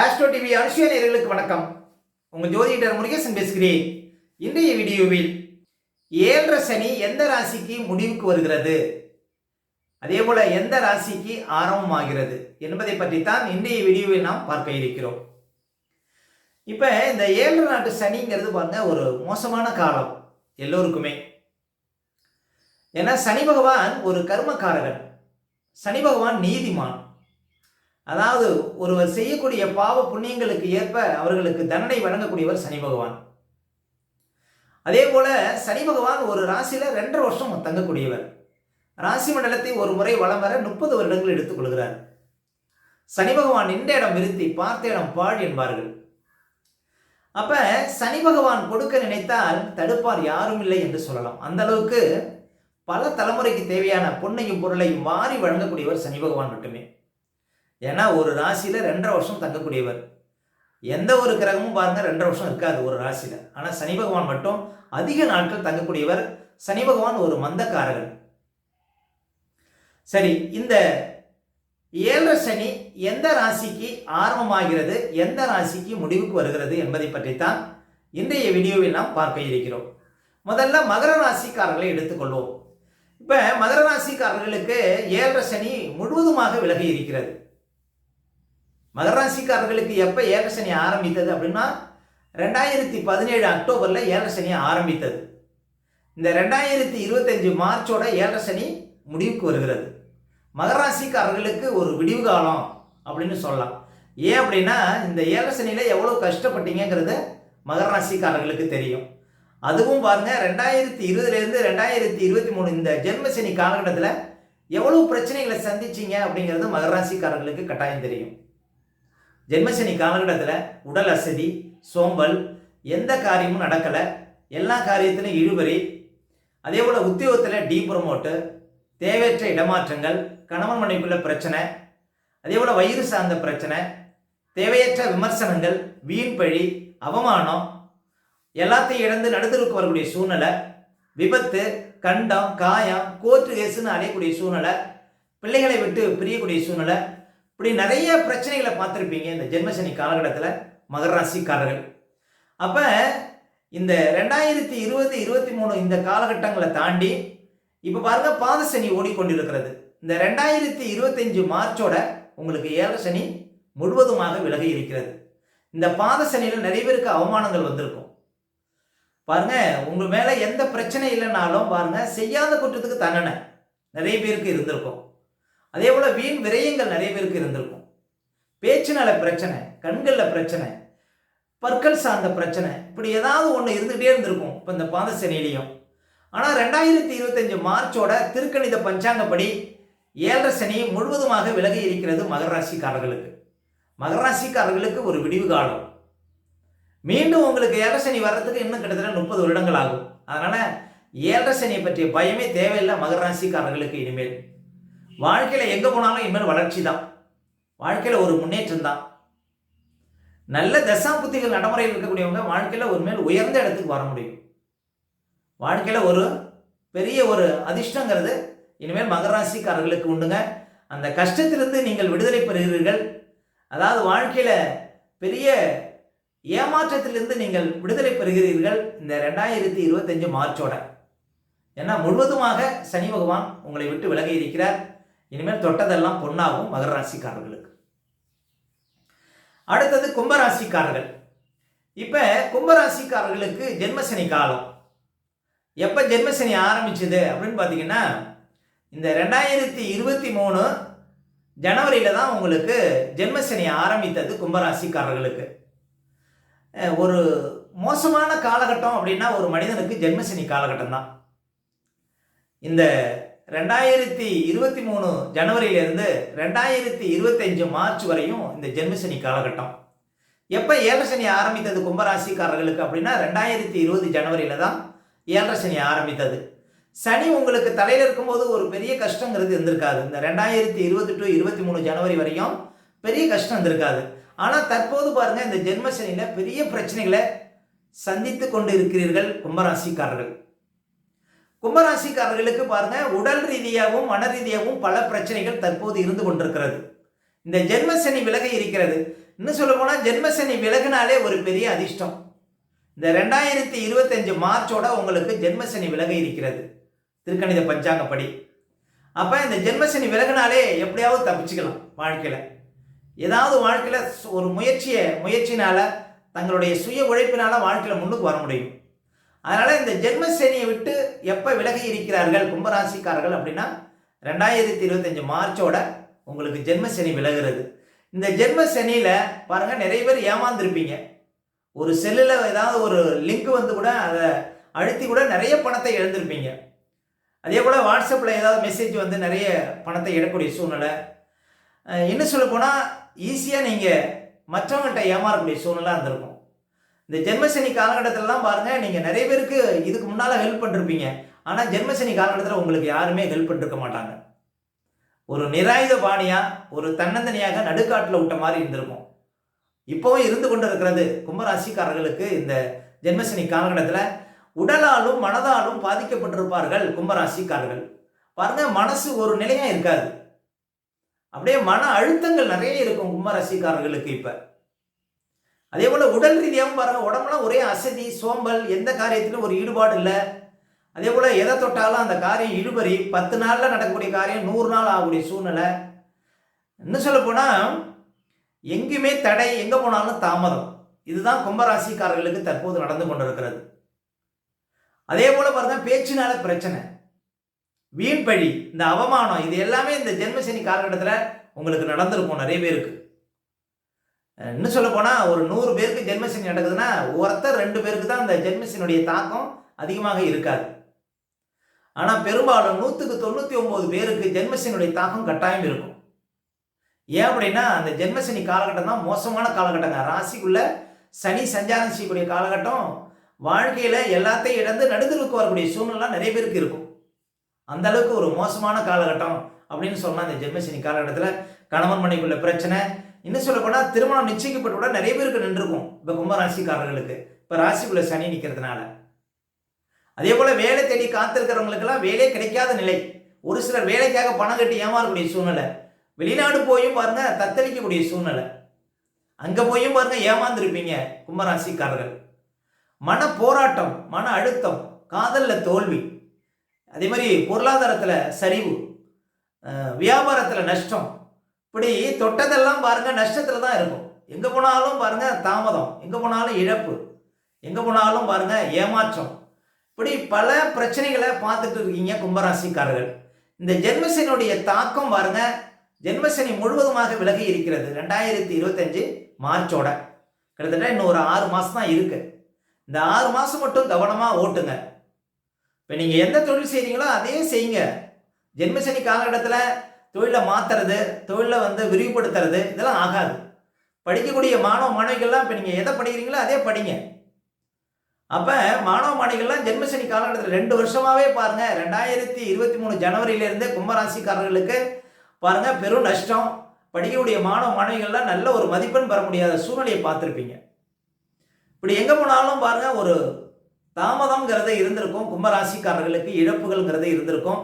Astro TV Anushiya நேர்களுக்கு வணக்கம். உங்கள் ஜோதிடர் முருகேசன் பேசுகிறேன். இன்றைய வீடியோவில் ஏழரை சனி எந்த ராசிக்கு முடிவுக்கு வருகிறது? அதே போல எந்த ராசிக்கு ஆரம்பமாகிறது என்பதை பற்றித்தான் இன்றைய வீடியோவில் நாம் பார்க்க இருக்கிறோம். இப்போ இந்த ஏழரை நாட்டு சனிங்கிறது பாருங்க ஒரு மோசமான காலம் எல்லோருக்குமே. ஏன்னா சனி பகவான் ஒரு கர்மக்காரகன். சனி பகவான் நீதிமான். அதாவது ஒருவர் செய்யக்கூடிய பாவ புண்ணியங்களுக்கு ஏற்ப அவர்களுக்கு தண்டனை வழங்கக்கூடியவர் சனி பகவான். அதே போல சனி பகவான் ஒரு ராசியில ரெண்டரை வருஷம் தங்கக்கூடியவர். ராசி மண்டலத்தை ஒரு முறை வளம் வர முப்பது வருடங்கள் எடுத்துக்கொள்கிறார் சனி பகவான் நின்ற இடம் விருத்தி பார்த்த இடம் பாழ் என்பார்கள். அப்ப சனி பகவான் கொடுக்க நினைத்தால் தடுப்பார் யாரும் இல்லை என்று சொல்லலாம். அந்த அளவுக்கு பல தலைமுறைக்கு தேவையான பொன்னையும் பொருளையும் வாரி வழங்கக்கூடியவர் சனி பகவான் மட்டுமே. ஏன்னா ஒரு ராசியில் ரெண்டரை வருஷம் தங்கக்கூடியவர். எந்த ஒரு கிரகமும் பாருங்கள் ரெண்டரை வருஷம் இருக்காது ஒரு ராசியில். ஆனால் சனி பகவான் மட்டும் அதிக நாட்கள் தங்கக்கூடியவர். சனி பகவான் ஒரு மந்தக்காரகன். சரி இந்த ஏழரை சனி எந்த ராசிக்கு ஆரம்பமாகிறது எந்த ராசிக்கு முடிவுக்கு வருகிறது என்பதை பற்றித்தான் இன்றைய வீடியோவில் நாம் பார்க்க இருக்கிறோம். முதல்ல மகர ராசிக்காரர்களை எடுத்துக்கொள்வோம். இப்போ மகர ராசிக்காரர்களுக்கு ஏழரை சனி முழுவதுமாக விலகி இருக்கிறது. மகராசிக்காரர்களுக்கு எப்போ ஏகசனி ஆரம்பித்தது அப்படின்னா ரெண்டாயிரத்தி பதினேழு அக்டோபரில் ஏழசனி ஆரம்பித்தது. இந்த ரெண்டாயிரத்தி இருபத்தஞ்சு மார்ச்சோட ஏழசனி முடிவுக்கு வருகிறது. மகராசிக்காரர்களுக்கு ஒரு விடிவு காலம் அப்படின்னு சொல்லலாம். ஏன் அப்படின்னா இந்த ஏழசனியில் எவ்வளோ கஷ்டப்பட்டீங்கிறத மகராசிக்காரர்களுக்கு தெரியும். அதுவும் பாருங்க ரெண்டாயிரத்தி இருபதுலேருந்து ரெண்டாயிரத்தி இருபத்தி மூணு இந்த ஜென்மசனி காலகட்டத்தில் எவ்வளவு பிரச்சனைகளை சந்திச்சிங்க அப்படிங்கிறது மகராசிக்காரர்களுக்கு கட்டாயம் தெரியும். ஜென்மசனி காலகட்டத்தில் உடல் அசதி சோம்பல் எந்த காரியமும் நடக்கலை. எல்லா காரியத்திலும் இழுபறி. அதே போல் உத்தியோகத்தில் டீ ப்ரொமோட்டு தேவையற்ற இடமாற்றங்கள் கணவன் மனைவிக்குள்ள பிரச்சனை. அதே போல் வயிறு சார்ந்த பிரச்சனை தேவையற்ற விமர்சனங்கள் வீண் பழி அவமானம். எல்லாத்தையும் இழந்து நடுத்தருக்கு வரக்கூடிய சூழ்நிலை விபத்து கண்டம் காயம் கோர்ட்டு கேஸுன்னு அடையக்கூடிய சூழ்நிலை பிள்ளைகளை விட்டு பிரியக்கூடிய சூழ்நிலை இப்படி நிறைய பிரச்சனைகளை பார்த்துருப்பீங்க இந்த ஜென்மசனி காலகட்டத்தில் மகர ராசிக்காரர்கள். அப்போ இந்த ரெண்டாயிரத்தி இருபது இருபத்தி மூணு இந்த காலகட்டங்களை தாண்டி இப்போ பாருங்க பாத சனி ஓடிக்கொண்டிருக்கிறது. இந்த ரெண்டாயிரத்தி இருபத்தஞ்சு மார்ச்சோட உங்களுக்கு ஏழரை சனி முழுவதுமாக விலகி இருக்கிறது. இந்த பாத சனியில் நிறைய பேருக்கு அவமானங்கள் வந்திருக்கும். பாருங்க உங்க மேல எந்த பிரச்சனை இல்லைனாலும் பாருங்க செய்யாத குற்றத்துக்கு தண்டனை நிறைய பேருக்கு இருந்திருக்கும். அதே போல் வீண் விரயங்கள் நிறைய பேருக்கு இருந்திருக்கும். பேச்சுனால பிரச்சனை கண்களில் பிரச்சனை பற்கள் சார்ந்த பிரச்சனை இப்படி ஏதாவது ஒன்று இருந்துகிட்டே இருந்திருக்கும் இப்போ இந்த பாத சனிலையும் ஆனால் ரெண்டாயிரத்தி இருபத்தஞ்சு மார்ச்சோட திருக்கணித பஞ்சாங்கப்படி ஏழரை சனி முழுவதுமாக விலகி இருக்கிறது மகராசிக்காரர்களுக்கு மகராசிக்காரர்களுக்கு ஒரு விடிவு காலம். மீண்டும் உங்களுக்கு ஏழரை சனி வர்றதுக்கு இன்னும் கிட்டத்தட்ட முப்பது வருடங்கள் ஆகும். அதனால் ஏழரை சனியை பற்றிய பயமே தேவையில்லை மகராசிக்காரர்களுக்கு இனிமேல். வாழ்க்கையில் எங்கே போனாலும் இனிமேல் வளர்ச்சி தான் வாழ்க்கையில் ஒரு முன்னேற்றம் தான் நல்ல தசாபுத்திகள் நடைமுறையில் இருக்கக்கூடியவங்க வாழ்க்கையில் ஒரு மேல் உயர்ந்த இடத்துக்கு வர முடியும். வாழ்க்கையில் ஒரு பெரிய ஒரு அதிர்ஷ்டங்கிறது இனிமேல் மகராசிக்காரர்களுக்கு உண்டுங்க. அந்த கஷ்டத்திலிருந்து நீங்கள் விடுதலை பெறுகிறீர்கள். அதாவது வாழ்க்கையில் பெரிய ஏமாற்றத்திலிருந்து நீங்கள் விடுதலை பெறுகிறீர்கள். இந்த ரெண்டாயிரத்தி இருபத்தஞ்சு மார்ச்சோட. ஏன்னா முழுவதுமாக சனி பகவான் உங்களை விட்டு விலகி இருக்கிறார். இனிமேல் தொட்டதெல்லாம் பொன்னாகும் மகர ராசிக்காரர்களுக்கு. அடுத்தது கும்பராசிக்காரர்கள். இப்போ கும்பராசிக்காரர்களுக்கு ஜென்மசனி காலம். எப்போ ஜென்மசனி ஆரம்பிச்சது அப்படின்னு பார்த்தீங்கன்னா இந்த ரெண்டாயிரத்தி இருபத்தி மூணு ஜனவரியில் தான் உங்களுக்கு ஜென்மசனி ஆரம்பித்தது கும்பராசிக்காரர்களுக்கு. ஒரு மோசமான காலகட்டம் அப்படின்னா ஒரு மனிதனுக்கு ஜென்மசனி காலகட்டம் தான். இந்த ரெண்டாயிரத்தி இருபத்தி மூணு ஜனவரியிலிருந்து ரெண்டாயிரத்தி இருபத்தஞ்சு மார்ச் வரையும் இந்த ஜென்மசனி காலகட்டம். எப்போ ஏழரை சனி ஆரம்பித்தது கும்பராசிக்காரர்களுக்கு அப்படின்னா ரெண்டாயிரத்தி இருபது ஜனவரியில் தான் ஏழரை சனி ஆரம்பித்தது. சனி உங்களுக்கு தலையில் இருக்கும்போது ஒரு பெரிய கஷ்டங்கிறது இருந்திருக்காது. இந்த ரெண்டாயிரத்தி இருபது டு இருபத்தி மூணு ஜனவரி வரையும் பெரிய கஷ்டம் இருந்திருக்காது. ஆனால் தற்போது பாருங்கள் இந்த ஜென்மசனியில் பெரிய பிரச்சனைகளை சந்தித்து கொண்டு இருக்கிறீர்கள் கும்பராசிக்காரர்கள். கும்பராசிக்காரர்களுக்கு பாருங்க உடல் ரீதியாகவும் மன ரீதியாகவும் பல பிரச்சனைகள் தற்போது இருந்து கொண்டிருக்கிறது. இந்த ஜென்மசனி விலக இருக்கிறது. இன்னும் சொல்ல போனால் ஜென்மசனி விலகுனாலே ஒரு பெரிய அதிர்ஷ்டம். இந்த ரெண்டாயிரத்தி இருபத்தஞ்சு மார்ச்சோட உங்களுக்கு ஜென்மசனி விலக இருக்கிறது. திருக்கணித பஞ்சாங்கப்படி. அப்போ இந்த ஜென்மசனி விலகுனாலே எப்படியாவது தப்பிச்சுக்கலாம் வாழ்க்கையில். ஏதாவது வாழ்க்கையில் ஒரு முயற்சியை முயற்சினால தங்களுடைய சுய உழைப்பினால வாழ்க்கையில் முன்னுக்கு வர முடியும். அதனால் இந்த ஜென்மசனியை விட்டு எப்போ விலகி இருக்கிறார்கள் கும்பராசிக்காரர்கள் அப்படின்னா ரெண்டாயிரத்தி இருபத்தஞ்சு மார்ச்சோட உங்களுக்கு ஜென்மசனி விலகிறது. இந்த ஜென்மசனியில் பாருங்கள் நிறைய பேர் ஏமாந்துருப்பீங்க. ஒரு செல்லில் ஏதாவது ஒரு லிங்க் வந்து கூட அதை அழுத்தி கூட நிறைய பணத்தை இழந்திருப்பீங்க. அதே போல் வாட்ஸ்அப்பில் ஏதாவது மெசேஜ் வந்து நிறைய பணத்தை இடக்கூடிய சூழ்நிலை. இன்னும் சொல்லப்போனால் ஈஸியாக நீங்கள் மற்றவங்கள்ட்ட ஏமாறக்கூடிய சூழ்நிலை இருந்திருக்கும். இந்த ஜென்மசனி காலகட்டத்திலலாம் பாருங்கள் நீங்கள் நிறைய பேருக்கு இதுக்கு முன்னால் ஹெல்ப் பண்ணிருப்பீங்க. ஆனால் ஜென்மசனி காலகட்டத்தில் உங்களுக்கு யாருமே ஹெல்ப் பண்ணிருக்க மாட்டாங்க. ஒரு நிராயுத பாணியாக ஒரு தன்னந்தனியாக நடுக்காட்டில் விட்ட மாதிரி இருந்திருக்கும். இப்போவும் இருந்து கொண்டு இருக்கிறது கும்பராசிக்காரர்களுக்கு இந்த ஜென்மசனி காலகட்டத்தில். உடலாலும் மனதாலும் பாதிக்கப்பட்டிருப்பார்கள் கும்பராசிக்காரர்கள். பாருங்க மனசு ஒரு நிலையா இருக்காது. அப்படியே மன அழுத்தங்கள் நிறைய இருக்கும் கும்பராசிக்காரர்களுக்கு இப்போ. அதே போல் உடல் ரீதியாகவும் பாருங்க உடம்புலாம் ஒரே அசதி சோம்பல் எந்த காரியத்திலும் ஒரு ஈடுபாடு இல்லை. அதே போல் எதை தொட்டாலும் அந்த காரியம் இழுபறி பத்து நாளில் நடக்கக்கூடிய காரியம் நூறு நாள் ஆகக்கூடிய சூழ்நிலை. இன்னும் சொல்லப்போனால் எங்கேயுமே தடை எங்கே போனாலும் தாமதம். இதுதான் கும்பராசிக்காரர்களுக்கு தற்போது நடந்து கொண்டிருக்கிறது. அதே போல் பாருங்க பேச்சினால பிரச்சனை. வீண் பழி இந்த அவமானம் இது எல்லாமே இந்த ஜென்மசனி காலகட்டத்தில் உங்களுக்கு நடந்திருக்கும் நிறைய பேருக்கு. இன்னும் சொல்ல போனால் ஒரு நூறு பேருக்கு ஜென்மசின் நடக்குதுன்னா ஒருத்தர் ரெண்டு பேருக்கு தான் அந்த ஜென்மசினுடைய தாக்கம் அதிகமாக இருக்காது. ஆனால் பெரும்பாலும் நூற்றுக்கு தொண்ணூற்றி ஒம்பது பேருக்கு ஜென்மசினுடைய தாக்கம் கட்டாயம் இருக்கும். ஏன் அப்படின்னா அந்த ஜென்மசனி காலகட்டம் தான் மோசமான காலகட்டங்க. ராசிக்குள்ள சனி சஞ்சாரம் செய்யக்கூடிய காலகட்டம் வாழ்க்கையில் எல்லாத்தையும் இழந்து நடுதலுக்கு வரக்கூடிய சூழ்நிலை நிறைய பேருக்கு இருக்கும். அந்த அளவுக்கு ஒரு மோசமான காலகட்டம் அப்படின்னு சொன்னால் அந்த ஜென்மசனி காலகட்டத்தில். கணவன் மனைக்குள்ள பிரச்சனை இன்னும் சொல்ல போனால் திருமணம் நிச்சயிக்கப்பட்ட கூட நிறைய பேருக்கு நின்றுருக்கும். இப்போ கும்பராசிக்காரர்களுக்கு இப்போ ராசிக்குள்ள சனி நிற்கிறதுனால அதே போல் வேலை தேடி காத்திருக்கிறவங்களுக்கெல்லாம் வேலையே கிடைக்காத நிலை. ஒரு சிலர் வேலைக்காக பணம் கட்டி ஏமாறக்கூடிய சூழ்நிலை. வெளிநாடு போயும் பாருங்க தத்தளிக்கக்கூடிய சூழ்நிலை. அங்கே போயும் பாருங்க ஏமாந்துருப்பீங்க கும்பராசிக்காரர்கள். மன போராட்டம் மன அழுத்தம் காதலில் தோல்வி. அதே மாதிரி பொருளாதாரத்தில் சரிவு. வியாபாரத்தில் நஷ்டம். இப்படி தொட்டதெல்லாம் பாருங்க நஷ்டத்துல தான் இருக்கும். எங்க போனாலும் பாருங்க தாமதம். எங்க போனாலும் இழப்பு. எங்க போனாலும் பாருங்க ஏமாற்றம். இப்படி பல பிரச்சனைகளை பார்த்துட்டு இருக்கீங்க கும்பராசிக்காரர்கள். இந்த ஜென்மசனியுடைய தாக்கம் பாருங்க ஜென்மசனி முழுவதுமாக விலகி இருக்கிறது. ரெண்டாயிரத்தி இருபத்தஞ்சு மார்ச்சோட. கிட்டத்தட்ட இன்னும் ஒரு ஆறு மாசம் தான் இருக்கு. இந்த ஆறு மாசம் மட்டும் கவனமா ஓட்டுங்க. இப்போ நீங்க எந்த தொழில் செய்றீங்களோ அதே செய்யுங்க. ஜென்மசனி காலகட்டத்தில் தொழிலை மாத்துறது தொழிலை வந்து விரிவுபடுத்துறது இதெல்லாம் ஆகாது. படிக்கக்கூடிய மாணவ மாணவிகள்லாம் இப்போ நீங்கள் எதை படிக்கிறீங்களோ அதே படிங்க. அப்போ மாணவ மாணவிகள்லாம் ஜென்மசனி காலகட்டத்தில் ரெண்டு வருஷமாகவே பாருங்கள் ரெண்டாயிரத்தி இருபத்தி மூணு ஜனவரியிலேருந்தே கும்பராசிக்காரர்களுக்கு பாருங்கள் பெரும் நஷ்டம். படிக்கக்கூடிய மாணவ மாணவிகள்லாம் நல்ல ஒரு மதிப்பெண் பெற முடியாத சூழ்நிலையை பார்த்துருப்பீங்க. இப்படி எங்கே போனாலும் பாருங்கள் ஒரு தாமதம்ங்கிறது இருந்திருக்கும். கும்பராசிக்காரர்களுக்கு இழப்புகள்ங்கிறது இருந்திருக்கும்.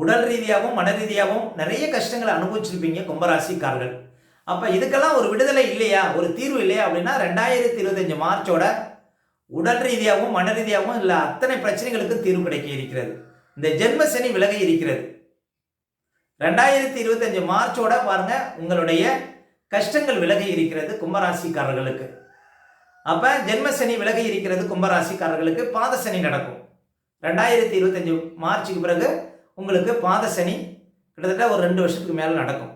உடல் ரீதியாகவும் மன ரீதியாகவும் நிறைய கஷ்டங்களை அனுபவிச்சிருப்பீங்க கும்பராசிக்காரர்கள். அப்போ இதுக்கெல்லாம் ஒரு விடுதலை இல்லையா? ஒரு தீர்வு இல்லையா? அப்படின்னா ரெண்டாயிரத்தி இருபத்தஞ்சு மார்ச்சோட உடல் ரீதியாகவும் மன ரீதியாகவும் இல்லை அத்தனை பிரச்சனைகளுக்கும் தீர்வு கிடைக்க இருக்கிறது. இந்த ஜென்ம சனி விலகி இருக்கிறது. ரெண்டாயிரத்தி இருபத்தஞ்சு மார்ச்சோட பாருங்க உங்களுடைய கஷ்டங்கள் விலகி இருக்கிறது கும்பராசிக்காரர்களுக்கு. அப்போ ஜென்ம சனி விலகி இருக்கிறது கும்பராசிக்காரர்களுக்கு பாதசனி நடக்கும். ரெண்டாயிரத்தி இருபத்தஞ்சு மார்ச்சுக்கு பிறகு உங்களுக்கு பாத சனி கிட்டத்தட்ட ஒரு ரெண்டு வருஷத்துக்கு மேலே நடக்கும்.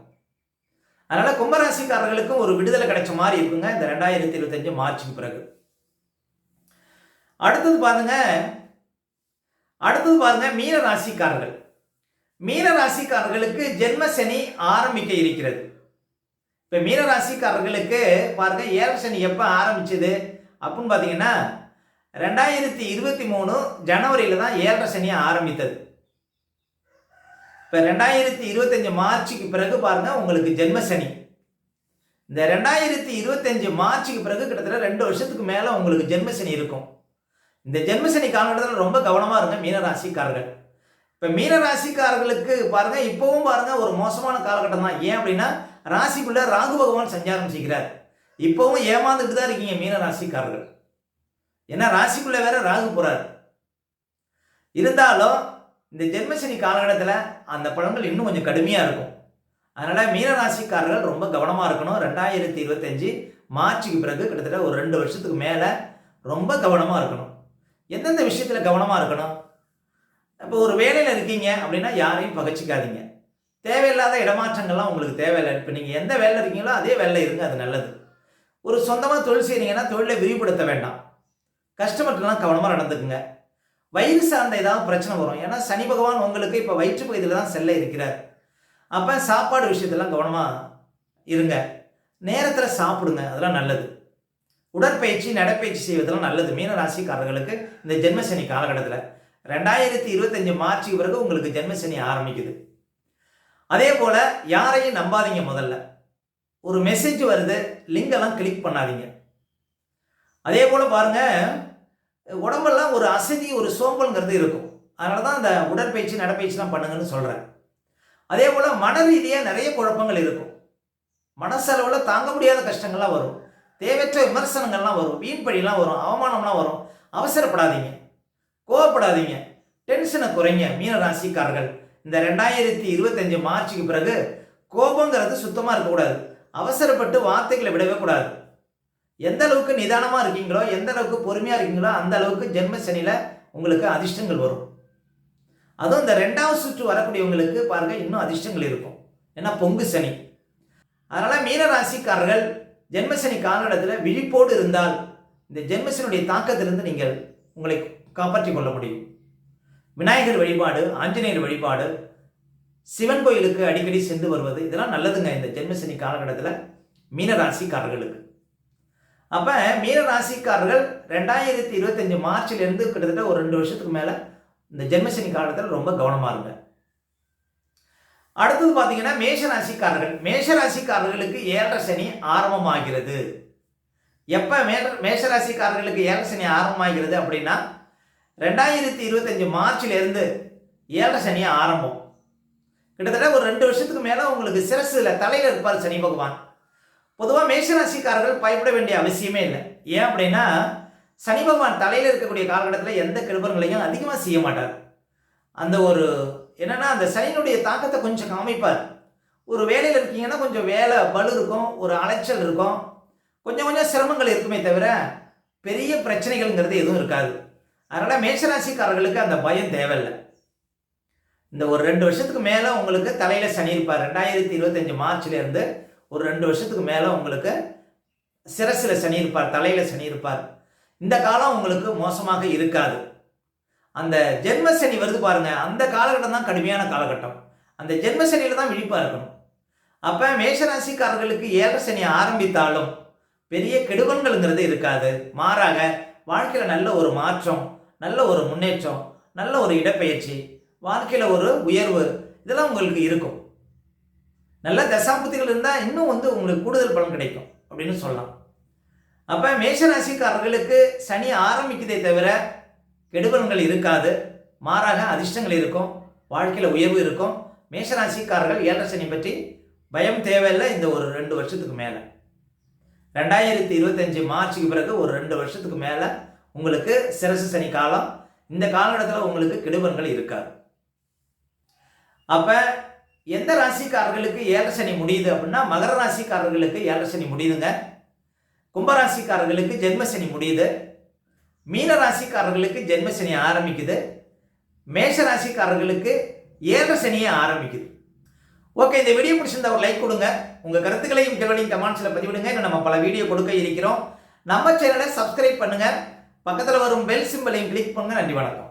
அதனால் கும்பராசிக்காரர்களுக்கும் ஒரு விடுதலை கிடைச்ச மாதிரி இருக்குங்க. இந்த ரெண்டாயிரத்தி இருபத்தஞ்சு மார்ச்சுக்கு பிறகு. அடுத்தது பாருங்க. அடுத்தது பாருங்க மீன ராசிக்காரர்கள். மீன ராசிக்காரர்களுக்கு ஜென்ம சனி ஆரம்பிக்க இருக்கிறது. இப்போ மீன ராசிக்காரர்களுக்கு பாருங்க ஏழரை சனி எப்போ ஆரம்பிச்சது? அப்படின்னு பார்த்தீங்கன்னா ரெண்டாயிரத்தி இருபத்தி மூணு ஜனவரியில் தான் ஏழரை சனியை ஆரம்பித்தது. இப்போ ரெண்டாயிரத்தி இருபத்தஞ்சு மார்ச்சுக்கு பிறகு பாருங்கள் உங்களுக்கு ஜென்மசனி. இந்த ரெண்டாயிரத்தி இருபத்தஞ்சு மார்ச்சுக்கு பிறகு கிட்டத்தட்ட ரெண்டு வருஷத்துக்கு மேலே உங்களுக்கு ஜென்ம சனி இருக்கும். இந்த ஜென்மசனி காலகட்டத்தில் ரொம்ப கவனமாக இருங்க மீனராசிக்காரர்கள். இப்போ மீனராசிக்காரர்களுக்கு பாருங்க இப்போவும் பாருங்கள் ஒரு மோசமான காலகட்டம் தான். ஏன் அப்படின்னா ராசிக்குள்ள ராகு பகவான் சஞ்சாரம் செய்கிறார் இப்போவும் ஏமாந்துட்டு தான் இருக்கீங்க மீனராசிக்காரர்கள். ஏன்னா ராசிக்குள்ளே வேற ராகு போகிறார் இருந்தாலும் இந்த ஜென்மசனி காலகட்டத்தில் அந்த பழங்கள் இன்னும் கொஞ்சம் கடுமையாக இருக்கும். அதனால் மீனராசிக்காரர்கள் ரொம்ப கவனமாக இருக்கணும். ரெண்டாயிரத்தி இருபத்தஞ்சி மார்ச்சுக்கு பிறகு கிட்டத்தட்ட ஒரு ரெண்டு வருஷத்துக்கு மேலே ரொம்ப கவனமாக இருக்கணும். எந்தெந்த விஷயத்தில் கவனமாக இருக்கணும்? இப்போ ஒரு வேலையில் இருக்கீங்க அப்படின்னா யாரையும் பகச்சிக்காதீங்க. தேவையில்லாத இடமாற்றங்கள்லாம் உங்களுக்கு தேவையில்லை. இப்போ நீங்கள் எந்த வேலையில் இருக்கீங்களோ அதே வேலையில் இருங்க அது நல்லது. ஒரு சொந்தமாக தொழில் செய்கிறீங்கன்னா தொழிலை விரிவுபடுத்த வேண்டாம். கஸ்டமர்லாம் கவனமாக நடந்துக்குங்க. வயிறு சார்ந்த ஏதாவது பிரச்சனை வரும். ஏன்னா சனி பகவான் உங்களுக்கு இப்போ வயிற்று பகுதியில் தான் செல்ல இருக்கிறார். அப்போ சாப்பாடு விஷயத்தெல்லாம் கவனமாக இருங்க. நேரத்தில் சாப்பிடுங்க. அதெல்லாம் நல்லது. உடற்பயிற்சி நடைப்பயிற்சி செய்வதெல்லாம் நல்லது. மீன ராசிக்காரர்களுக்கு இந்த ஜென்மசனி காலகட்டத்தில் ரெண்டாயிரத்தி இருபத்தஞ்சு மார்ச்சுக்கு பிறகு உங்களுக்கு ஜென்மசனி ஆரம்பிக்குது. அதே போல் யாரையும் நம்பாதீங்க முதல்ல. ஒரு மெசேஜ் வருது லிங்கெல்லாம் கிளிக் பண்ணாதீங்க. அதே போல் பாருங்கள் உடம்பெல்லாம் ஒரு அசதி ஒரு சோம்பல்ங்கிறது இருக்கும். அதனால தான் அந்த உடற்பயிற்சி நடைப்பயிற்சிலாம் பண்ணுங்கன்னு சொல்கிறேன் அதே போல் மன ரீதியாக நிறைய குழப்பங்கள் இருக்கும். மனசளவில் தாங்க முடியாத கஷ்டங்கள்லாம் வரும். தேவையற்ற விமர்சனங்கள்லாம் வரும். வீண்படிலாம் வரும். அவமானம்லாம் வரும். அவசரப்படாதீங்க. கோவப்படாதீங்க. டென்ஷனை குறைங்க மீன ராசிக்காரர்கள். இந்த ரெண்டாயிரத்தி இருபத்தஞ்சு மார்ச்சுக்கு பிறகு கோபங்கிறது சுத்தமாக இருக்கக்கூடாது. அவசரப்பட்டு வார்த்தைகளை விடவே கூடாது. எந்த அளவுக்கு நிதானமாக இருக்கீங்களோ எந்த அளவுக்கு பொறுமையாக இருக்கீங்களோ அந்த அளவுக்கு ஜென்ம சனியில் உங்களுக்கு அதிர்ஷ்டங்கள் வரும். அதுவும் இந்த ரெண்டாவது சுற்று வரக்கூடியவங்களுக்கு பாருங்க இன்னும் அதிர்ஷ்டங்கள் இருக்கும். ஏன்னா பொங்கு சனி. அதனால் மீனராசிக்காரர்கள் ஜென்மசனி காலகட்டத்தில் விழிப்போடு இருந்தால் இந்த ஜென்மசனுடைய தாக்கத்திலிருந்து நீங்கள் உங்களை காப்பாற்றிக் கொள்ள முடியும். விநாயகர் வழிபாடு ஆஞ்சநேயர் வழிபாடு சிவன் கோயிலுக்கு அடிக்கடி சென்று வருவது இதெல்லாம் நல்லதுங்க இந்த ஜென்மசனி காலகட்டத்தில் மீனராசிக்காரர்களுக்கு அப்போ மீனராசிக்காரர்கள் ரெண்டாயிரத்தி இருபத்தஞ்சி மார்ச்லேருந்து கிட்டத்தட்ட ஒரு ரெண்டு வருஷத்துக்கு மேலே இந்த ஜென்மசனி காலத்தில் ரொம்ப கவனமாக இருங்க. அடுத்தது பார்த்தீங்கன்னா மேஷ ராசிக்காரர்களுக்கு ஏழரை சனி ஆரம்பமாகிறது. எப்போ மே மேஷராசிக்காரர்களுக்கு ஏழரை சனி ஆரம்பமாகிறது அப்படின்னா ரெண்டாயிரத்தி இருபத்தஞ்சி மார்ச்லேருந்து ஏழரை சனி ஆரம்பம். கிட்டத்தட்ட ஒரு ரெண்டு வருஷத்துக்கு மேலே உங்களுக்கு சிரசில் தலையில் இருப்பார் சனி பகவான். பொதுவாக மேஷராசிக்காரர்கள் பயப்பட வேண்டிய அவசியமே இல்லை. ஏன் அப்படின்னா சனி பகவான் தலையில் இருக்கக்கூடிய காலகட்டத்தில் எந்த கிருபங்களையும் அதிகமாக செய்ய மாட்டார். அந்த ஒரு என்னென்னா அந்த சனியினுடைய தாக்கத்தை கொஞ்சம் காமிப்பார். ஒரு வேலையில் இருக்கீங்கன்னா கொஞ்சம் வேலை பலு இருக்கும் ஒரு அலைச்சல் இருக்கும். கொஞ்சம் கொஞ்சம் சிரமங்கள் இருக்குமே தவிர பெரிய பிரச்சனைகள்ங்கிறது எதுவும் இருக்காது. அதனால் மேஷராசிக்காரர்களுக்கு அந்த பயம் தேவையில்லை. இந்த ஒரு ரெண்டு வருஷத்துக்கு மேலே உங்களுக்கு தலையில் சனி இருப்பார். ரெண்டாயிரத்தி இருபத்தஞ்சு மார்ச்லேருந்து ஒரு ரெண்டு வருஷத்துக்கு மேலே உங்களுக்கு சிரசில் சனி இருப்பார் தலையில் சனி இருப்பார். இந்த காலம் உங்களுக்கு மோசமாக இருக்காது. அந்த ஜென்ம சனி வருது பாருங்க அந்த காலகட்டம் தான் கடுமையான காலகட்டம். அந்த ஜென்ம சனியில் தான் விழிப்பாக இருக்கணும். அப்போ மேஷராசிக்காரர்களுக்கு ஏழரை சனி ஆரம்பித்தாலும் பெரிய கெடுவன்கள்ங்கிறது இருக்காது. மாறாக வாழ்க்கையில் நல்ல ஒரு மாற்றம் நல்ல ஒரு முன்னேற்றம் நல்ல ஒரு இடப்பெயர்ச்சி வாழ்க்கையில் ஒரு உயர்வு இதெல்லாம் உங்களுக்கு இருக்கும். நல்ல தசாபுத்திகள் இருந்தால் இன்னும் வந்து உங்களுக்கு கூடுதல் பலன் கிடைக்கும் அப்படின்னு சொல்லலாம். அப்போ மேஷராசிக்காரர்களுக்கு சனி ஆரம்பிக்குதே தவிர கெடுபலன்கள் இருக்காது. மாறாக அதிர்ஷ்டங்கள் இருக்கும். வாழ்க்கையில் உயர்வு இருக்கும். மேஷராசிக்காரர்கள் ஏழரை சனி பற்றி பயம் தேவையில்லை. இந்த ஒரு ரெண்டு வருஷத்துக்கு மேலே. ரெண்டாயிரத்தி இருபத்தஞ்சி மார்ச்சுக்கு பிறகு ஒரு ரெண்டு வருஷத்துக்கு மேலே உங்களுக்கு சிரசு சனி காலம். இந்த காலகட்டத்தில் உங்களுக்கு கெடுபன்கள் இருக்காது. அப்போ எந்த ராசிக்காரர்களுக்கு ஏழரை சனி முடியுது அப்படின்னா மகர ராசிக்காரர்களுக்கு ஏழரை சனி முடியுதுங்க. கும்பராசிக்காரர்களுக்கு ஜென்மசனி முடியுது. மீன ராசிக்காரர்களுக்கு ஜென்மசனி ஆரம்பிக்குது. மேஷ ராசிக்காரர்களுக்கு ஏழரை சனியை ஆரம்பிக்குது. ஓகே இந்த வீடியோ பிடிச்சிருந்தா ஒரு லைக் கொடுங்க. உங்கள் கருத்துக்களையும் கேள்வியும் கமெண்ட்ஸில் பதிவிடுங்க. இன்னும் நம்ம பல வீடியோ கொடுக்க இருக்கிறோம். நம்ம சேனலை சப்ஸ்கிரைப் பண்ணுங்கள் பக்கத்தில் வரும் பெல் சிம்பிளையும் கிளிக் பண்ணுங்கள் நன்றி வணக்கம்.